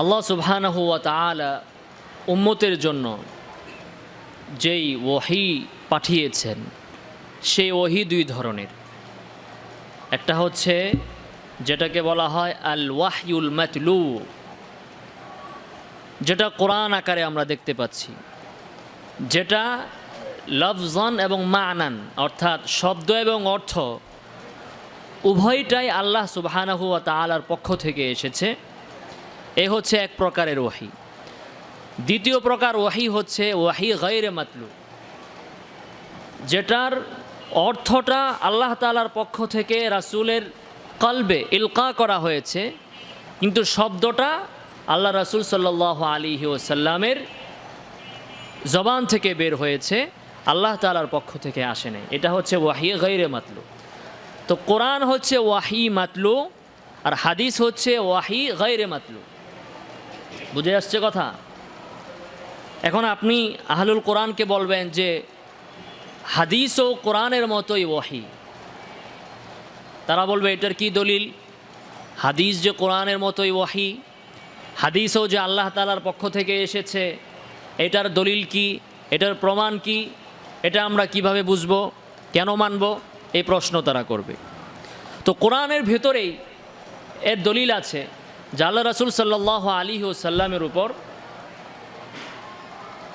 আল্লাহ সুবহানাহু ওয়া তাআলা উম্মতের জন্য যেই ওহি পাঠিয়েছেন, সেই ওহি দুই ধরনের। একটা হচ্ছে যেটাকে বলা হয় আল ওয়াহিউল মাতলু, যেটা কোরআন আকারে আমরা দেখতে পাচ্ছি। যেটা লফজন এবং মানান, অর্থাৎ শব্দ এবং অর্থ উভয়টাই আল্লাহ সুবহানাহু তালার পক্ষ থেকে এসেছে। এ হচ্ছে এক প্রকারের ওয়াহি। দ্বিতীয় প্রকার ওয়াহি হচ্ছে ওয়াহি গাইরে মাতলু যেটার অর্থটা আল্লাহ তালার পক্ষ থেকে রাসুলের কলবে ইলকা করা হয়েছে, কিন্তু শব্দটা আল্লাহ রাসূল সাল্লাহ আলী ওসাল্লামের জবান থেকে বের হয়েছে, আল্লাহ তালার পক্ষ থেকে আসে নাই। এটা হচ্ছে ওয়াহি গাইরে মাতলু তো কোরআন হচ্ছে ওয়াহি মাতলু আর হাদিস হচ্ছে ওয়াহি গাইরে মাতলু বুঝে আসছে কথা? এখন আপনি আহলুল কোরআনকে বলবেন যে হাদিস ও কোরআনের মতোই ওয়াহি। তারা বলবে, এটার কি দলিল? হাদিস যে কোরআনের মতোই ওয়াহি, হাদিসও যে আল্লাহ তালার পক্ষ থেকে এসেছে, এটার দলিল কি? এটার প্রমাণ কি? এটা আমরা কীভাবে বুঝব? কেন মানব? এই প্রশ্ন তারা করবে। তো কোরআনের ভেতরেই এর দলিল আছে। আল্লাহ রাসুল সাল্লাহ আলী ও সাল্লামের উপর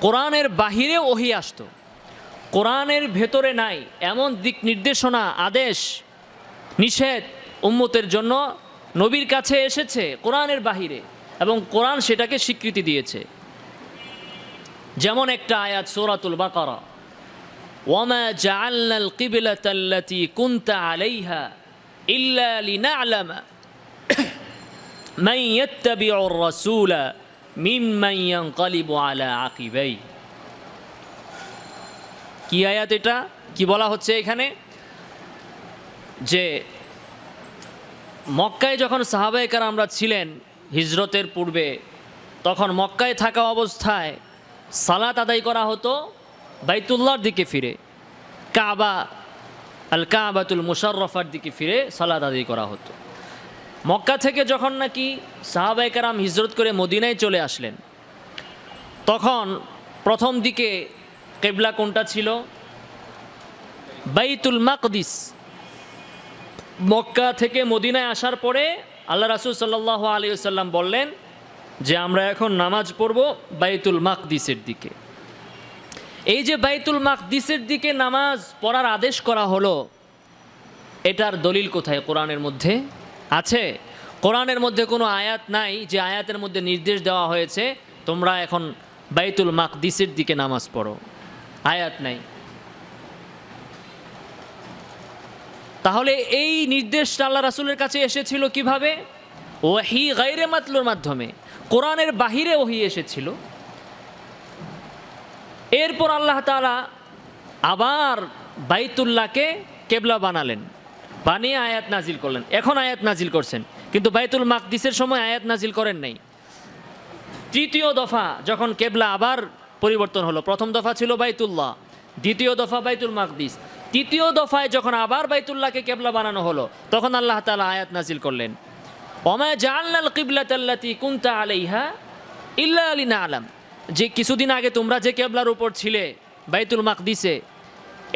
কোরআনের বাহিরে ওহি আসতো। কোরআনের ভেতরে নাই, এমন দিক নির্দেশনা, আদেশ, নিষেধ উম্মতের জন্য নবীর কাছে এসেছে কোরআনের বাহিরে এবং কোরআন সেটাকে স্বীকৃতি দিয়েছে। যেমন একটা আয়াত সূরাতুল বাকারা, ওয়ামা জাআলনাল কিবলাতাল্লাতী কুনতা আলাইহা ইল্লা লিনা'লামা। মান ইয়াত্তাবিউর রাসূলা মিম্মান ইয়ানকালিবু আলা আকিবাই কি আয়াত এটা? কি বলা হচ্ছে এখানে? যে মক্কায় যখন সাহাবাহিকার আমরা ছিলেন হিজরতের পূর্বে, তখন মক্কায় থাকা অবস্থায় সালাত আদায় করা হতো বাইতুল্লাহর দিকে ফিরে। কাবা আল কাবাতুল মুশাররফার দিকে ফিরে সালাত আদায় করা হতো। মক্কা থেকে যখন নাকি সাহাবাইকারাম হিজরত করে মদিনায় চলে আসলেন, তখন প্রথম দিকে কেবলা কোনটা ছিল? বাইতুল মাকদিস। মক্কা থেকে মদিনায় আসার পরে আল্লাহ রাসুল সাল্লাহ আলী সাল্লাম বললেন যে, আমরা এখন নামাজ পড়ব বাইতুল মাকদিসের দিকে। এই যে বাইতুল মাকদিসের দিকে নামাজ পড়ার আদেশ করা হলো, এটার দলিল কোথায়? কোরআনের মধ্যে? আছে। কোরআনের মধ্যে কোনো আয়াত নাই, যে আয়াতের মধ্যে নির্দেশ দেওয়া হয়েছে, তোমরা এখন বাইতুল মাকদিসের দিকে নামাজ পড়ো। আয়াত নাই। তাহলে এই নির্দেশ আল্লাহ রাসুলের কাছে এসেছিল কীভাবে? ওহি গাইরে মাতলুর মাধ্যমে। কোরআনের বাহিরে ওহি এসেছিল। এরপর আল্লাহ তালা আবার বাইতুল্লাহকে কেবলা বানালেন। বানিয়ে আয়াত নাজিল করলেন। এখন আয়াত নাজিল করছেন। কিন্তু বাইতুল মাকদিসের সময় আয়াত নাজিল করেন নাই। তৃতীয় দফা যখন কেবলা আবার পরিবর্তন হলো, প্রথম দফা ছিল বাইতুল্লাহ, দ্বিতীয় দফা বাইতুল মাকদিস। তৃতীয় দফায় যখন আবার বাইতুল্লাহকে কেবলা বানানো হলো, তখন আল্লাহ তালা আয়াত নাজিল করলেন। অমায় জানলাল কিবলাতাল্লাতি কুন্তা আলাইহা ইল্লা আলিনা আলাম যে কিছুদিন আগে তোমরা যে কেবলার উপর ছিলে বাইতুল মাকদিসে,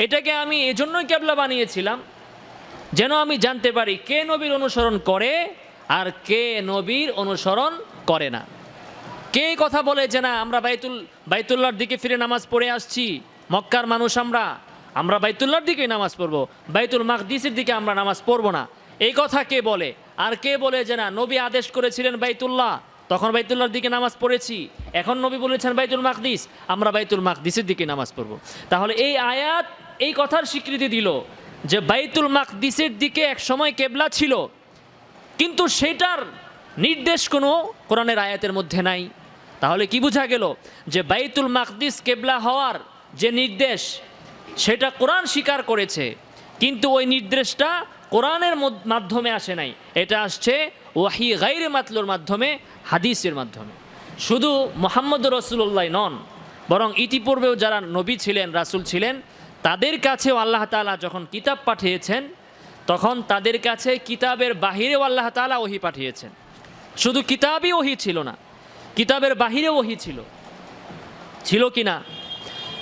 এটাকে আমি এজন্যই কেবলা বানিয়েছিলাম যেন আমি জানতে পারি কে নবীর অনুসরণ করে আর কে নবীর অনুসরণ করে না। কে কথা বলে যে না, আমরা বাইতুল, বাইতুল্লাহর দিকে ফিরে নামাজ পড়ে আসছি, মক্কার মানুষ আমরা আমরা বাইতুল্লাহর দিকে নামাজ পড়ব, বাইতুল মাকদিসের দিকে আমরা নামাজ পড়ব না। এই কথা কে বলে? আর কে বলে যে না, নবী আদেশ করেছিলেন বাইতুল্লাহ, তখন বাইতুল্লাহর দিকে নামাজ পড়েছি, এখন নবী বলেছেন বাইতুল মাকদিস, আমরা বাইতুল মাকদিসের দিকে নামাজ পড়ব। তাহলে এই আয়াত এই কথার স্বীকৃতি দিল। যে বাইতুল মাকদিসের দিকে এক সময় কেবলা ছিল, কিন্তু সেটার নির্দেশ কোনো কোরআনের আয়াতের মধ্যে নাই। তাহলে কি বোঝা গেল যে বাইতুল মাকদিস কেবলা হওয়ার যে নির্দেশ, সেটা কোরআন স্বীকার করেছে, কিন্তু ওই নির্দেশটা কোরআনের মধ্য- মাধ্যমে আসে নাই। এটা আসছে ওয়াহি গাইরে মাতলুর মাধ্যমে, হাদিসের মাধ্যমে। শুধু মোহাম্মদ রসুল্লাহ নন, বরং ইতিপূর্বেও যারা নবী ছিলেন, রাসূল ছিলেন তাদের কাছেও আল্লাহ তাআলা যখন কিতাব পাঠিয়েছেন, তখন তাদের কাছে কিতাবের বাহিরেও আল্লাহ তাআলা ওহি পাঠিয়েছেন। শুধু কিতাবই ওহি ছিল না, কিতাবের বাহিরে ওহি ছিল। ছিল কি না?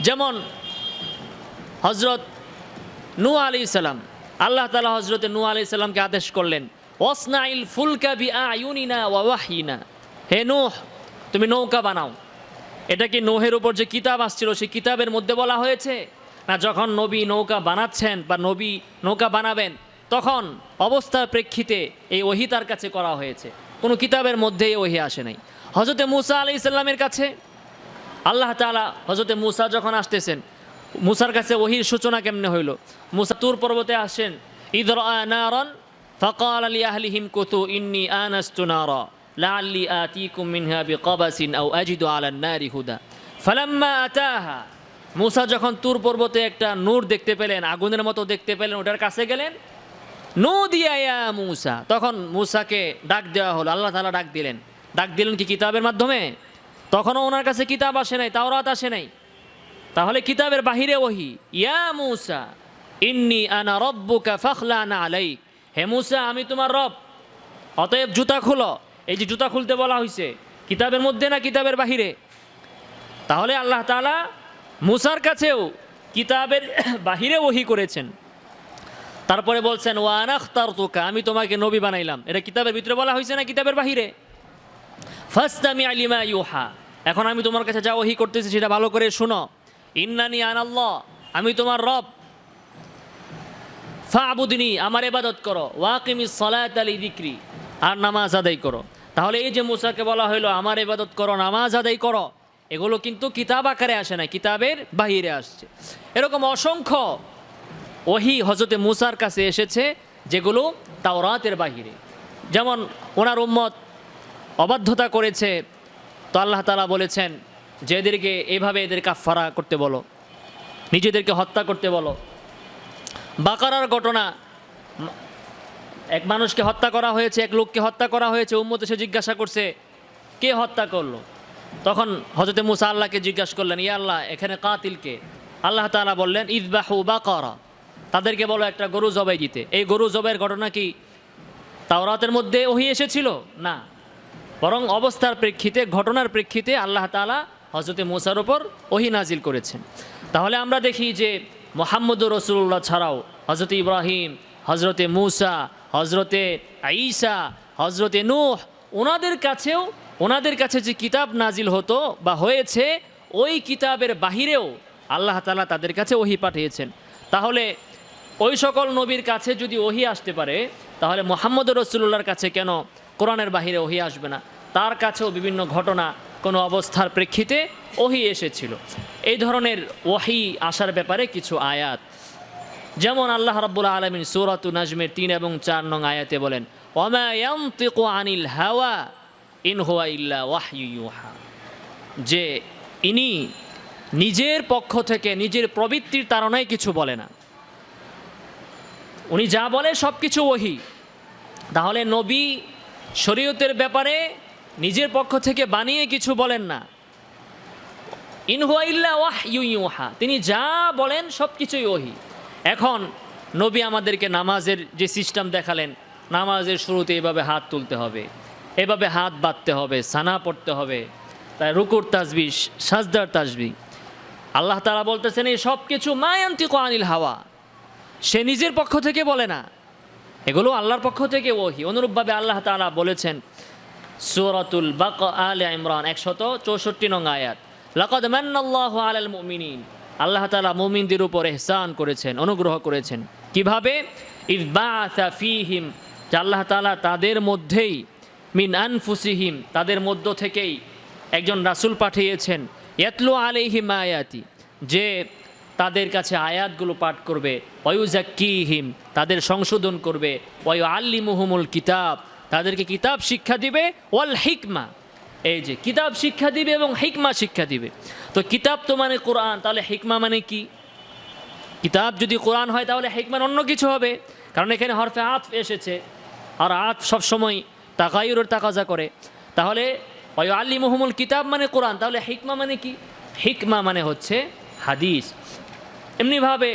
যেমন হজরত নু আলি সালাম, আল্লাহ তালা হজরতে নু আলি সাল্লামকে আদেশ করলেন ওসনাইল ফুলকা বি আয়ুনিনা ওয়াহিনা হে নোহ, তুমি নৌকা বানাও। এটা কি নোহের উপর যে কিতাব আসছিল, সেই কিতাবের মধ্যে বলা হয়েছে? না যখন নবী নৌকা বানাচ্ছেন বা নবী নৌকা বানাবেন, তখন অবস্থার প্রেক্ষিতে এই ওহি তার কাছে করা হয়েছে। কোনো কিতাবের মধ্যে এই ওহি আসে নাই। হজরতে মুসা আলি ইসলামের কাছে, আল্লাহ তালা হজরতে মুসা যখন আসতেছেন, মুসার কাছে ওহির সূচনা কেমনে হইল? মুসা তুর পর্বতে আসেন ইদর নারন ফকাল আলী আহলিহিম কুতু ইন্নি আনাস্তু নারা, লাআল্লি আতিকুম মিনহা বিকাবাসিন আও আজিদু আলা নারি হুদা। ফালাম্মা আতাহা মুসা যখন তুর পর্বতে একটা নূর দেখতে পেলেন, আগুনের মতো দেখতে পেলেন, ওটার কাছে গেলেন। নো দিয়া মুসা। তখন মুসাকে ডাক দেওয়া হলো, আল্লাহ তালা ডাক দিলেন। ডাক দিলেন কি কিতাবের মাধ্যমে? তখনও ওনার কাছে কিতাব আসে নাই, তাওরাত আসে নাই। তাহলে কিতাবের বাহিরে ওহি, ইয়া মুসা, ইন্নি আনা রব্বুকা ফাখলানা আলাইক। হে মুসা, আমি তোমার রব। অতএব জুতা খুলো। এই যে জুতা খুলতে বলা হয়েছে কিতাবের মধ্যে না কিতাবের বাহিরে? তাহলে আল্লাহ তাআলা মুসার কাছেও কিতাবের বাহিরে ওহি করেছেন। তারপরে বলছেন ওয়ানাখতার তোকা আমি তোমাকে নবী বানাইলাম। এটা কিতাবের ভিতরে বলা হয়েছে না কিতাবের বাহিরে? ফার্স্ট আমি আলিমা ইউহা এখন আমি তোমার কাছে যা ওহি করতেছি সেটা ভালো করে শুনো। ইন্নানি আনাল্লাহ আমি তোমার রব। ফা আবুদিনী আমার এবাদত করো। ওয়াকিমি সলাত আলী দিক্রি আর নামাজ আদায় করো। তাহলে এই যে মুসাকে বলা হইল, আমার এবাদত করো, নামাজ আদায় করো এগুলো কিন্তু কিতাব আকারে আসে না কিতাবের বাহিরে আসছে। এরকম অসংখ্য ওহি হজরতে মুসার কাছে এসেছে, যেগুলো তাওরাতের বাহিরে। যেমন ওনার উম্মত অবাধ্যতা করেছে, তো আল্লাহ তালা বলেছেন, যে এদেরকে এভাবে এদের কাফারা করতে বলো, নিজেদেরকে হত্যা করতে বলো। বাকারার ঘটনা, এক মানুষকে হত্যা করা হয়েছে, এক লোককে হত্যা করা হয়েছে, উম্মত এসে জিজ্ঞাসা করছে, কে হত্যা করল? তখন হজরতে মুসা আল্লাহকে জিজ্ঞাসা করলেন, ইয়া আল্লাহ, এখানে কাতিলকে আল্লাহ তাআলা বললেন ইদবাহু বাকারা। তাদেরকে বলো, একটা গরু জবাই দিতে। এই গরু জবাইয়ের ঘটনা কি তাওরাতের মধ্যে ওহি এসেছিল? না। বরং অবস্থার প্রেক্ষিতে, ঘটনার প্রেক্ষিতে আল্লাহ তাআলা হজরতে মুসার ওপর ওহি নাজিল করেছেন। তাহলে আমরা দেখি যে মোহাম্মদুর রসুল্লাহ ছাড়াও হজরতে ইব্রাহিম হজরতে মুসা হজরতে আইসা হজরতে নূহ ওনাদের কাছেও ওনাদের কাছে যে কিতাব নাজিল হতো বা হয়েছে, ওই কিতাবের বাহিরেও আল্লাহ তালা তাদের কাছে ওহি পাঠিয়েছেন। তাহলে ওই সকল নবীর কাছে যদি ওহি আসতে পারে, তাহলে মোহাম্মদ রসুল্লাহর কাছে কেন কোরআনের বাহিরে ওহি আসবে না? তার কাছেও বিভিন্ন ঘটনা, কোনো অবস্থার প্রেক্ষিতে ওহি এসেছিল। এই ধরনের ওহি আসার ব্যাপারে কিছু আয়াত। যেমন আল্লাহ রাব্বুল আলমিন সৌরাতু নাজমের তিন এবং চার নং আয়াতে বলেন ইয়ান্তিকু আনিল হাওয়া ইন হুয়া ইল্লা ইউহা। যে ইনি নিজের পক্ষ থেকে নিজের প্রবৃত্তির তারণায় কিছু বলে না। উনি যা বলে সব কিছু ওহি। তাহলে নবী শরীয়তের ব্যাপারে নিজের পক্ষ থেকে বানিয়ে কিছু বলেন না। ইনহুয়া ইল্লা ওয়াহ ইউ ইউহা। তিনি যা বলেন সব কিছুই ওহি। এখন নবী আমাদেরকে নামাজের যে সিস্টেম দেখালেন, নামাজের শুরুতে এভাবে হাত তুলতে হবে। এভাবে হাত বাঁধতে হবে, সানা পড়তে হবে। তাই রুকুর তাজবি সাজদার তাজবি আল্লাহ তালা বলতেছেন, এই সব কিছু মায়ান্তি আনিল হাওয়া। সে নিজের পক্ষ থেকে বলে না। এগুলো আল্লাহর পক্ষ থেকে ওহি। অনুরূপভাবে আল্লাহ তাআলা বলেছেন, সূরাতুল বাক আলে ইমরান, একশত চৌষট্টি নং আয়াত। লাকাদ মান্নাল্লাহু আলাল মুমিনিন। আল্লাহ তাআলা মুমিনদের উপর ইহসান করেছেন, অনুগ্রহ করেছেন। কীভাবে? ইয বাআসা ফীহিম। আল্লাহ তাআলা তাদের মধ্যেই মিন আনফুসিহিম, তাদের মধ্য থেকেই একজন রাসূল পাঠিয়েছেন, ইয়াতলু আলাইহিম আয়াতি, যে তাদের কাছে আয়াতগুলো পাঠ করবে ওয়ুজাক্কিহিম তাদের সংশোধন করবে ওয়ু আল্লি মুহুমুল কিতাব, তাদেরকে কিতাব শিক্ষা দিবে, ওয়াল হিকমা, এই যে কিতাব শিক্ষা দিবে এবং হিকমা শিক্ষা দিবে। তো কিতাব তো মানে কোরআন, তাহলে হিকমা মানে কি? কিতাব যদি কোরআন হয় তাহলে হিকমান অন্য কিছু হবে, কারণ এখানে হরফে আত এসেছে, আর আত সবসময় তাকায়ুরের তাকাজা করে। তাহলে ওই আল্লি মুহমুল কিতাব মানে কোরআন, তাহলে হিকমা মানে কি? হিকমা মানে হচ্ছে হাদিস। এমনিভাবে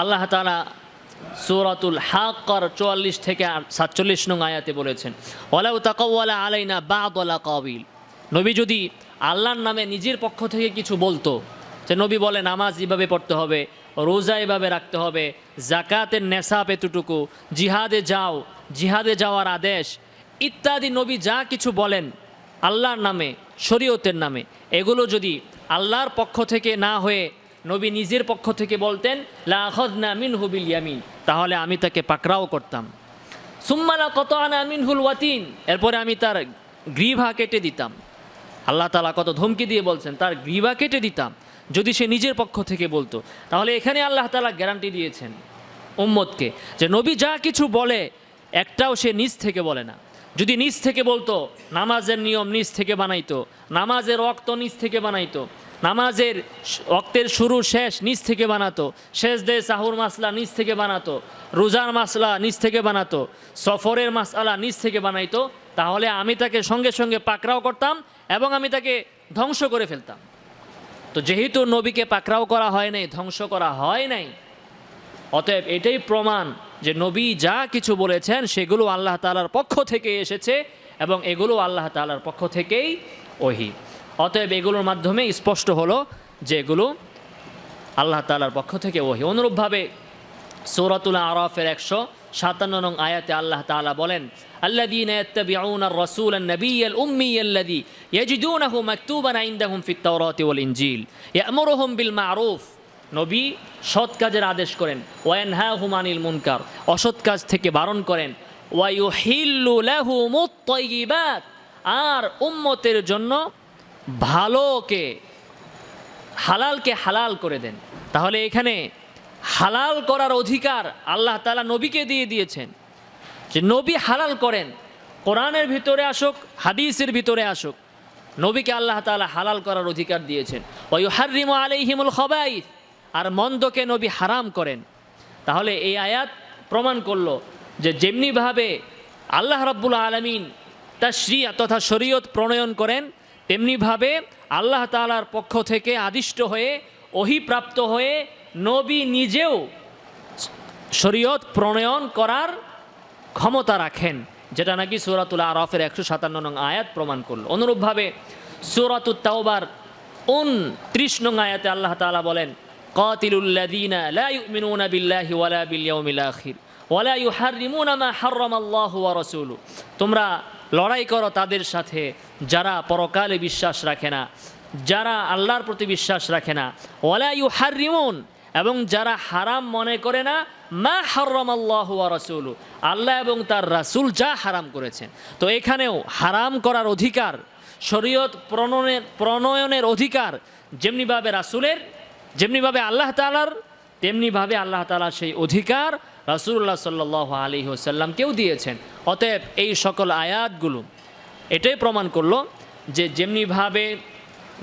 আল্লাহ তালা সূরাতুল হাক্কার চুয়াল্লিশ থেকে সাতচল্লিশ নং আয়াতে বলেছেন, ওয়ালাউ তাকাওয়ালা আলাইনা বাদলা কাবিল নবী যদি আল্লাহর নামে নিজের পক্ষ থেকে কিছু বলতো, যে নবী বলে নামাজ এভাবে পড়তে হবে, রোজা এভাবে রাখতে হবে জাকাতের নেশাপ এতটুকু, জিহাদে যাও, জিহাদে যাওয়ার আদেশ ইত্যাদি নবী যা কিছু বলেন আল্লাহর নামে, শরীয়তের নামে, এগুলো যদি আল্লাহর পক্ষ থেকে না হয়ে নবী নিজের পক্ষ থেকে বলতেন লাহদ না মিন হুবিল ইয়ামিন তাহলে আমি তাকে পাকড়াও করতাম। সুম্মালা কত আনা মিনহুল ওয়াতিন, এরপরে আমি তার গ্রীভা কেটে দিতাম। আল্লাহ তালা কত ধমকি দিয়ে বলছেন, তার গ্রীভা কেটে দিতাম যদি সে নিজের পক্ষ থেকে বলতো। তাহলে এখানে আল্লাহ তালা গ্যারান্টি দিয়েছেন উম্মতকে যে নবী যা কিছু বলে, একটাও সে নিজ থেকে বলে না। যদি নিজ থেকে বলতো, নামাজের নিয়ম নিজ থেকে বানাইতো, নামাজের রক্ত নিজ থেকে বানাইতো, নামাজের রক্তের শুরু শেষ নিজ থেকে বানাতো, শেষ দে সাহুর মাসলা নিজ থেকে বানাতো, রোজার মাসলা নিজ থেকে বানাতো, সফরের মাসলা নিজ থেকে বানাইতো, তাহলে আমি তাকে সঙ্গে সঙ্গে পাকড়াও করতাম এবং আমি তাকে ধ্বংস করে ফেলতাম। তো যেহেতু নবীকে পাকড়াও করা হয় নাই, ধ্বংস করা হয় নাই, অতএব এটাই প্রমাণ যে নবী যা কিছু বলেছেন সেগুলো আল্লাহ তালার পক্ষ থেকে এসেছে এবং এগুলো আল্লাহ তালার পক্ষ থেকেই ওহি অতএব এগুলোর মাধ্যমে স্পষ্ট হলো যে এগুলো আল্লাহ তালার পক্ষ থেকে ওহি অনুরূপভাবে সৌরাতুল আরফের একশো সাতান্ন নং আয়াতে আল্লাহ তাআলা বলেন الذين يتبعون الرسول النبي الأمي الذي يجدونه مكتوبا عندهم في التوراة والإنجيل يأمرهم بالمعروف নবী সৎ কাজের আদেশ করেন। ওয়ানহা হুমানিল মুনকার, অসৎ কাজ থেকে বারণ করেন। আর উম্মতের জন্য ভালোকে, হালালকে হালাল করে দেন। তাহলে এখানে হালাল করার অধিকার আল্লাহ তালা নবীকে দিয়ে দিয়েছেন। যে নবী হালাল করেন, কোরআনের ভিতরে আসুক, হাদিসের ভিতরে আসুক, নবীকে আল্লাহ তালা হালাল করার অধিকার দিয়েছেন। ওই হারিম আলাইহিমুল খবাইস আর মন্দকে নবী হারাম করেন। তাহলে এই আয়াত প্রমাণ করল যে যেমনিভাবে আল্লাহ রাব্বুল আলমিন তার শ্রী তথা শরীয়ত প্রণয়ন করেন, তেমনিভাবে আল্লাহ তালার পক্ষ থেকে আদিষ্ট হয়ে, অহিপ্রাপ্ত হয়ে নবী নিজেও শরীয়ত প্রণয়ন করার ক্ষমতা রাখেন, যেটা নাকি সুরাতুল আরফের একশো সাতান্ন নং আয়াত প্রমাণ করল। অনুরূপভাবে সুরাতুল তাওবার উন ত্রিশ নং আয়াতে আল্লাহ তাআলা বলেন কাতিলুল্লাযীনা লা ইউমিনুনা বিল্লাহি ওয়ালা বিল ইয়াউমিল আখির ওয়ালা ইউহাররিমুনা মা হাররামাল্লাহু ওয়া রাসূলুহু তোমরা লড়াই করো তাদের সাথে যারা পরকালে বিশ্বাস রাখে না যারা আল্লাহর প্রতি বিশ্বাস রাখে না ওয়ালা ইউহাররিমুন এবং যারা হারাম মনে করে না মা হারাম আল্লাহ রাসুল আল্লাহ এবং তার রাসুল যা হারাম করেছেন তো এখানেও হারাম করার অধিকার, শরীয়ত প্রণয়নের প্রণয়নের অধিকার যেমনিভাবে রাসুলের যেমনিভাবে আল্লাহ তালার তেমনিভাবে আল্লাহ তালার সেই অধিকার রাসুল্লাহ সাল্লাহ আলী হোসাল্লামকেও দিয়েছেন। অতএব এই সকল আয়াতগুলো এটাই প্রমাণ করল যে যেমনিভাবে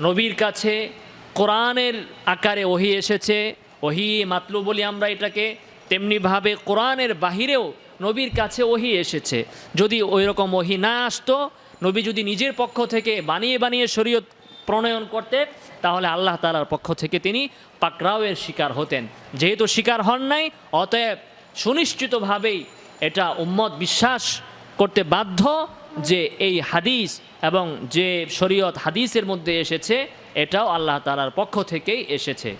নবীর কাছে কোরআনের আকারে ওহি এসেছে, ওহি মাতলু বলি আমরা এটাকে, তেমনিভাবে কোরআনের বাহিরেও নবীর কাছে ওহি এসেছে। যদি ওই রকম ওহি না আসতো, নবী যদি নিজের পক্ষ থেকে বানিয়ে বানিয়ে শরীয়ত প্রণয়ন করতে, তাহলে আল্লাহ তালার পক্ষ থেকে তিনি পাকরাওয়ের শিকার হতেন। যেহেতু শিকার হন নাই, অতএব সুনিশ্চিতভাবেই এটা উম্মত বিশ্বাস করতে বাধ্য যে এই হাদিস এবং যে শরীয়ত হাদিসের মধ্যে এসেছে, এটাও আল্লাহ তালার পক্ষ থেকেই এসেছে।